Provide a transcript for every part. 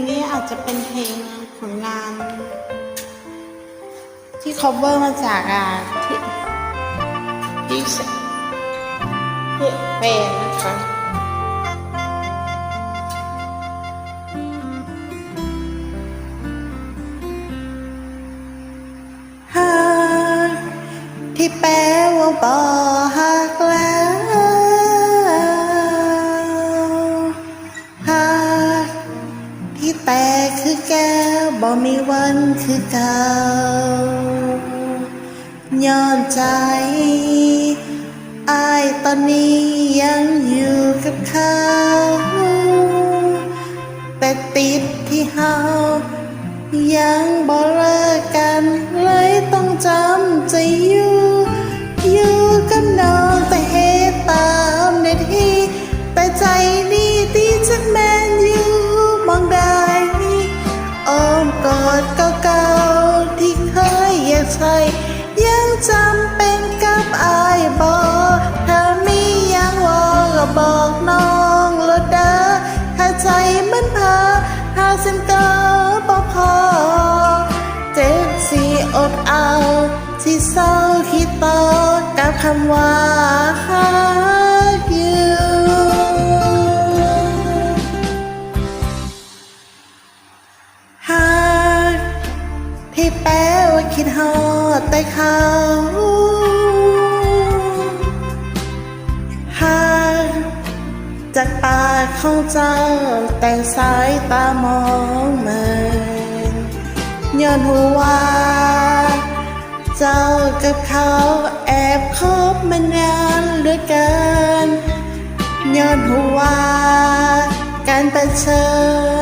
งนี้อาจจะเป็นเพลงผลงาน ที่ cover มาจากอ่าที่ที่ที่เป็นนะคะหาที่แปลว่าบ่ บ่มีวันคือเก่าย้อนใจอายตอนนี้ยังอยู่กับเขาแต่ติดที่เฮายังบ่เลิกกันเลยต้องจำใจ มันพาหาเส้นเกิบ่พอ เจ็บสิอดเอาที่เศร้าคิดต่อกับคำว่าหากอยู่หากที่แปลว่าคิดฮอดแต่เขา ของเจ้า แต่สายตามองเหมือนย้อนหัวเจ้ากับเขาแอบคบมานานเหลือเกินย้อนหัวการเชิญ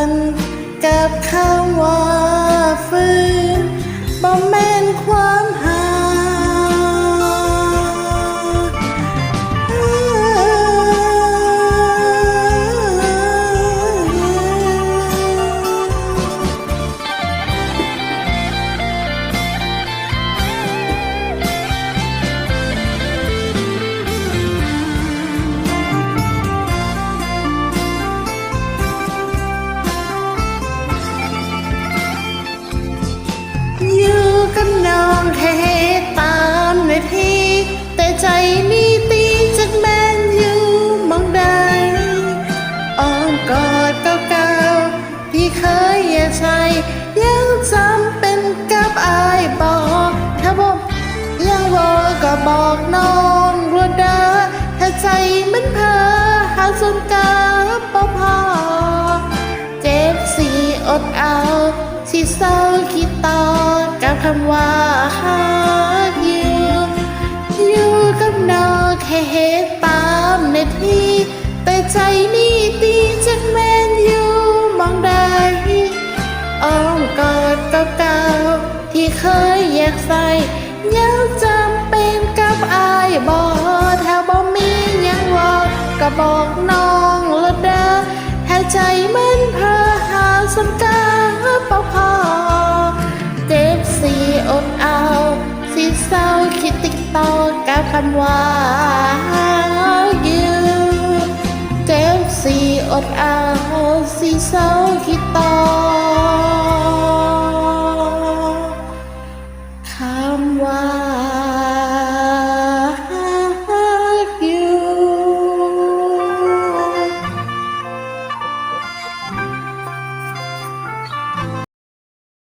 ยอยากใช้ยังจำเป็นกับอายบอกถ้าบอกยังบอกก็บอกน้องรู้เด้อถ้าใจมันเพ้อหาสนกับบ่พอเจ็บสีอดเอาสีเศร้าคิดต่อกับคำว่าหาอยู่อยู่กับน้องแค่เหตุ เคยอยากใส่ยังจำเป็นกับอายบอกถ้าบ่มียังว่าก็บอกน้องละเด้อถ้าใจมันเพอหาสนกาเปาพอเจ็บสีอดเอาสีเศร้าคิดติดต่อกับคำว่าอยู่เจ็บสีอดเอาสีเศร้าคิดต่อ